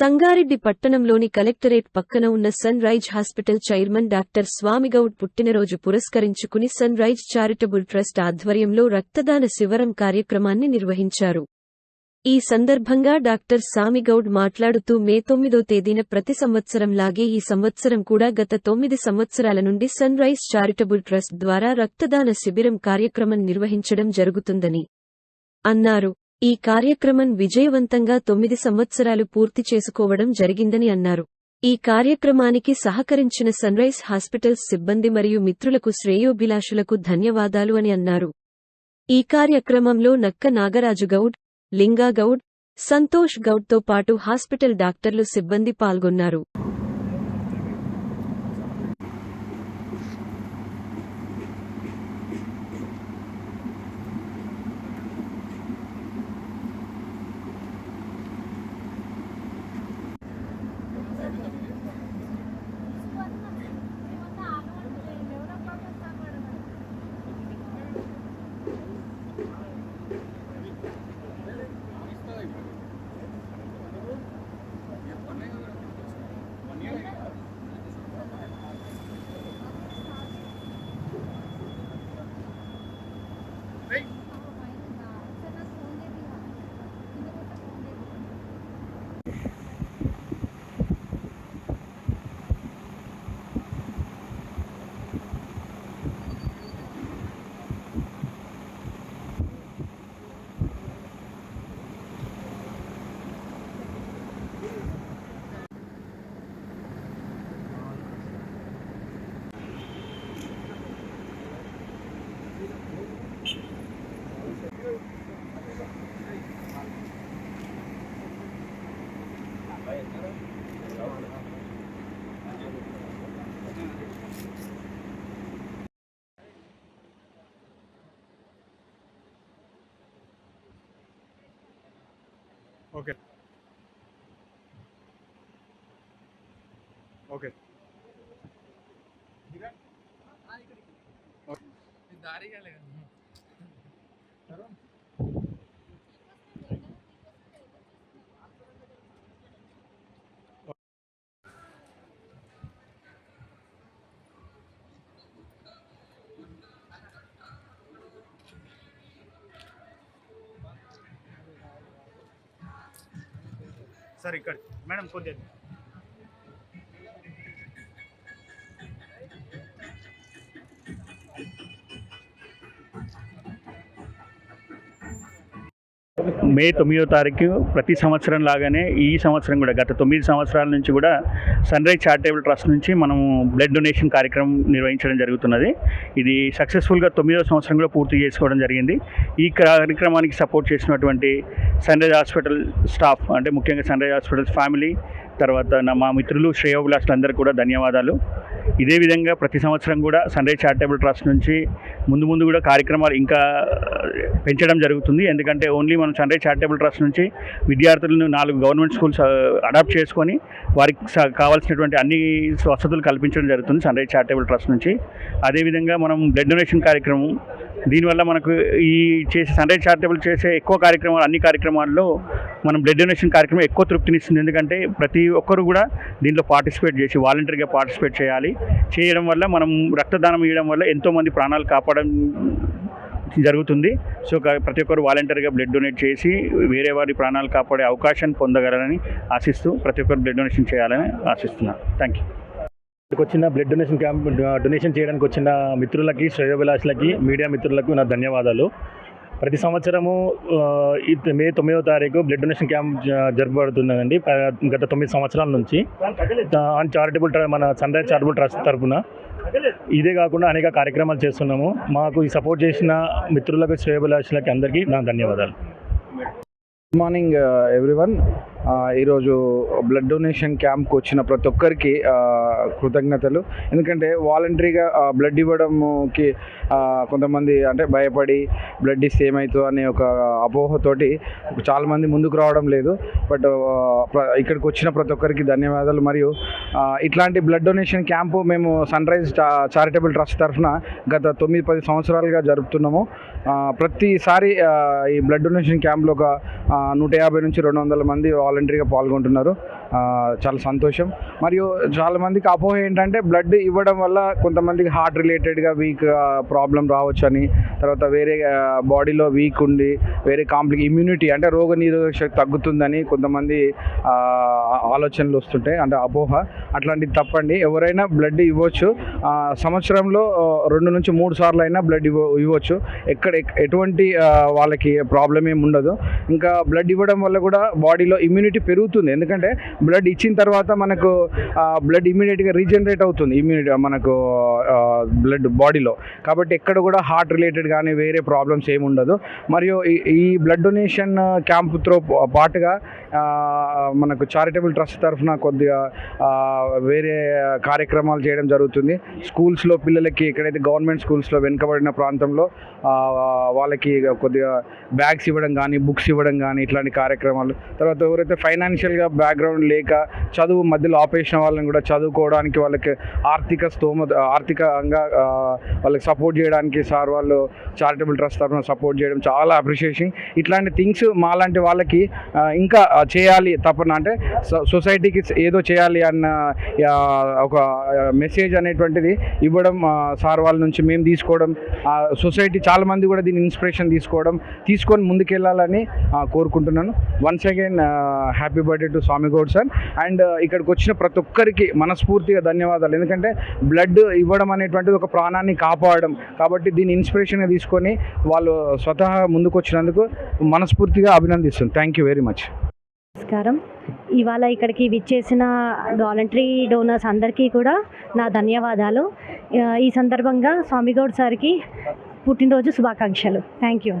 సంగారెడ్డి పట్టణంలోని కలెక్టరేట్ పక్కన ఉన్న sunrise hospital chairman doctor Swami Goud పుట్టినరోజు పురస్కరించుకుని సన్ రైజ్ చారిటబుల్ ట్రస్ట్ ఆధ్వర్యంలో రక్తదాన శివరం కార్యక్రమాన్ని నిర్వహించారు. ఈ సందర్భంగా డాక్టర్ సామిగౌడ్ మాట్లాడుతూ మే తొమ్మిదో తేదీన ప్రతి సంవత్సరంలాగే ఈ సంవత్సరం కూడా గత తొమ్మిది సంవత్సరాల నుండి సన్ రైజ్ చారిటబుల్ ట్రస్ట్ ద్వారా రక్తదాన శిబిరం కార్యక్రమం నిర్వహించడం జరుగుతుందని అన్నారు. ఈ కార్యక్రమం విజయవంతంగా తొమ్మిది సంవత్సరాలు పూర్తి చేసుకోవడం జరిగిందని అన్నారు. ఈ కార్యక్రమానికి సహకరించిన సన్రైజ్ హాస్పిటల్స్ సిబ్బంది మరియు మిత్రులకు శ్రేయోభిలాషులకు ధన్యవాదాలు అని అన్నారు. ఈ కార్యక్రమంలో నక్క నాగరాజు గౌడ్ లింగా గౌడ్ సంతోష్ గౌడ్తో పాటు హాస్పిటల్ డాక్టర్లు సిబ్బంది పాల్గొన్నారు. ഓക്കെ ഓക്കെ दारी क्या लेगा సార్ ఇక్కడ. మేడం కొద్దిగా మే తొమ్మిదో తారీఖు ప్రతి సంవత్సరం లాగానే ఈ సంవత్సరం కూడా గత తొమ్మిది సంవత్సరాల నుంచి కూడా సన్ రైజ్ చారిటబుల్ ట్రస్ట్ నుంచి మనము బ్లడ్ డొనేషన్ కార్యక్రమం నిర్వహించడం జరుగుతున్నది. ఇది సక్సెస్ఫుల్గా తొమ్మిదో సంవత్సరం కూడా పూర్తి చేసుకోవడం జరిగింది. ఈ కార్యక్రమానికి సపోర్ట్ చేసినటువంటి సన్ రైజ్ హాస్పిటల్ స్టాఫ్ అంటే ముఖ్యంగా సన్ రైజ్ హాస్పిటల్ ఫ్యామిలీ తర్వాత నా మా మిత్రులు శ్రేయోభిలాషులందరూ కూడా ధన్యవాదాలు. ఇదే విధంగా ప్రతి సంవత్సరం కూడా సన్ రైజ్ చారిటబుల్ ట్రస్ట్ నుంచి ముందు ముందు కూడా కార్యక్రమాలు ఇంకా పెంచడం జరుగుతుంది. ఎందుకంటే ఓన్లీ మనం సన్ రైజ్ చారిటబుల్ ట్రస్ట్ నుంచి విద్యార్థులను నాలుగు గవర్నమెంట్ స్కూల్స్ అడాప్ట్ చేసుకొని వారికి స- కావాల్సినటువంటి అన్ని వసతులు కల్పించడం జరుగుతుంది సన్ రైజ్ చారిటబుల్ ట్రస్ట్ నుంచి అదేవిధంగా మనం బ్లడ్ డొనేషన్ కార్యక్రమం దీనివల్ల మనకు ఈ చేసే సన్ రైజ్ చారిటబుల్ చేసే ఎక్కువ కార్యక్రమాలు అన్ని కార్యక్రమాల్లో మనం బ్లడ్ డొనేషన్ కార్యక్రమం ఎక్కువ తృప్తినిస్తుంది. ఎందుకంటే ప్రతి ఒక్కరు కూడా దీంట్లో పార్టిసిపేట్ చేసి వాలంటరీగా పార్టిసిపేట్ చేయాలి. చేయడం వల్ల మనం రక్తదానం ఇవ్వడం వల్ల ఎంతోమంది ప్రాణాలు కాపాడడం జరుగుతుంది. సో ప్రతి ఒక్కరు వాలంటరీగా బ్లడ్ డొనేట్ చేసి వేరే వారి ప్రాణాలు కాపాడే అవకాశాన్ని పొందగలరని ఆశిస్తూ ప్రతి ఒక్కరు బ్లడ్ డొనేషన్ చేయాలని ఆశిస్తున్నాను థ్యాంక్ యూ ఇక్కడికి వచ్చిన బ్లడ్ డొనేషన్ క్యాంప్ డొనేషన్ చేయడానికి వచ్చిన మిత్రులకి శ్రేయోభిలాషులకి మీడియా మిత్రులకు నా ధన్యవాదాలు. ప్రతి సంవత్సరము మే తొమ్మిదవ తారీఖు బ్లడ్ డొనేషన్ క్యాంప్ జ- జరపబడుతున్నదండి గత తొమ్మిది సంవత్సరాల నుంచి. చారిటబుల్ ట్ర- మన సన్ రైజ్ చారిటబుల్ ట్రస్ట్ తరఫున ఇదే కాకుండా అనేక కార్యక్రమాలు చేస్తున్నాము. మాకు ఈ సపోర్ట్ చేసిన మిత్రులకు శ్రేయోభిలాషులకి అందరికీ నా ధన్యవాదాలు. గుడ్ మార్నింగ్ ఎవ్రీవన్ ఈరోజు బ్లడ్ డొనేషన్ క్యాంప్కి వచ్చిన ప్రతి ఒక్కరికి కృతజ్ఞతలు. ఎందుకంటే వాలంటరీగా బ్లడ్ ఇవ్వడంకి కొంతమంది అంటే భయపడి బ్లడ్ ఇస్తే ఏమవుతుందో అనే ఒక అపోహతోటి చాలామంది ముందుకు రావడం లేదు. బట్ ఇక్కడికి వచ్చిన ప్రతి ఒక్కరికి ధన్యవాదాలు. మరియు ఇట్లాంటి బ్లడ్ డొనేషన్ క్యాంపు మేము సన్ రైజ్ చారిటబుల్ ట్రస్ట్ తరఫున గత తొమ్మిది పది సంవత్సరాలుగా జరుపుతున్నాము. ప్రతిసారి ఈ బ్లడ్ డొనేషన్ క్యాంప్లో ఒక నూట యాభై నుంచి రెండు వందల మంది వాలంటరీగా పాల్గొంటున్నారు. చాలా సంతోషం. మరియు చాలామందికి అపోహ ఏంటంటే బ్లడ్ ఇవ్వడం వల్ల కొంతమందికి హార్ట్ రిలేటెడ్గా వీక్ ప్రాబ్లం రావచ్చు అని తర్వాత వేరే బాడీలో వీక్ ఉండి వేరే కాంప్లిక్ ఇమ్యూనిటీ అంటే రోగ నిరోధక శక్తి తగ్గుతుందని కొంతమంది ఆలోచనలు వస్తుంటాయి. అంటే అపోహ అట్లాంటిది తప్పండి. ఎవరైనా బ్లడ్ ఇవ్వచ్చు. సంవత్సరంలో రెండు నుంచి మూడు సార్లు అయినా బ్లడ్ ఇవ్వ ఇవ్వచ్చు. ఎక్కడ ఎటువంటి వాళ్ళకి ప్రాబ్లం ఏమి ఉండదు. ఇంకా బ్లడ్ ఇవ్వడం వల్ల కూడా బాడీలో ఇమ్యూనిటీ పెరుగుతుంది. ఎందుకంటే బ్లడ్ ఇచ్చిన తర్వాత మనకు బ్లడ్ ఇమీడియట్గా రీజనరేట్ అవుతుంది. ఇమ్యూనిటీ మనకు బ్లడ్ బాడీలో కాబట్టి ఎక్కడ కూడా హార్ట్ రిలేటెడ్ కానీ వేరే ప్రాబ్లమ్స్ ఏమి ఉండదు. మరియు ఈ- ఈ బ్లడ్ డొనేషన్ క్యాంపుతో పాటుగా మనకు చారిటబుల్ ట్రస్ట్ తరఫున కొద్దిగా వేరే కార్యక్రమాలు చేయడం జరుగుతుంది. స్కూల్స్లో పిల్లలకి ఎక్కడైతే గవర్నమెంట్ స్కూల్స్లో వెనుకబడిన ప్రాంతంలో వాళ్ళకి కొద్దిగా బ్యాగ్స్ ఇవ్వడం కానీ బుక్స్ ఇవ్వడం కానీ ఇట్లాంటి కార్యక్రమాలు. తర్వాత ఎవరైతే ఫైనాన్షియల్గా బ్యాక్గ్రౌండ్ లేక చదువు మధ్యలో ఆపేసిన వాళ్ళని కూడా చదువుకోవడానికి వాళ్ళకి ఆర్థిక స్తోమత ఆర్థికంగా వాళ్ళకి సపోర్ట్ చేయడానికి సార్ వాళ్ళు చారిటబుల్ ట్రస్ట్ తరఫున సపోర్ట్ చేయడం చాలా అప్రిషియేషన్. ఇట్లాంటి థింగ్స్ మాలాంటి వాళ్ళకి ఇంకా చేయాలి తప్పన అంటే సొసైటీకి ఏదో చేయాలి అన్న ఒక మెసేజ్ అనేటువంటిది ఇవ్వడం సార్ వాళ్ళ నుంచి మేము తీసుకోవడం ఆ, సొసైటీ చాలా మంది కూడా దీని ఇన్స్పిరేషన్ తీసుకోవడం తీసుకొని ముందుకెళ్ళాలని కోరుకుంటున్నాను. Once again happy birthday to Swami Goud sir and ఇక్కడికి వచ్చిన ప్రతి ఒక్కరికి మనస్ఫూర్తిగా ధన్యవాదాలు. ఎందుకంటే బ్లడ్ ఇవ్వడం అనేటువంటిది ఒక ప్రాణాన్ని కాపాడడం. కాబట్టి దీన్ని ఇన్స్పిరేషన్గా తీసుకొని వాళ్ళు స్వతహా ముందుకు వచ్చినందుకు మనస్ఫూర్తిగా అభినందిస్తుంది థ్యాంక్ యూ వెరీ మచ్ నమస్కారం. ఇవాళ ఇక్కడికి విచ్చేసిన వాలంటరీ డోనర్స్ అందరికీ కూడా నా ధన్యవాదాలు. ఈ సందర్భంగా స్వామిగౌడ్ సార్కి పుట్టినరోజు శుభాకాంక్షలు. Thank you.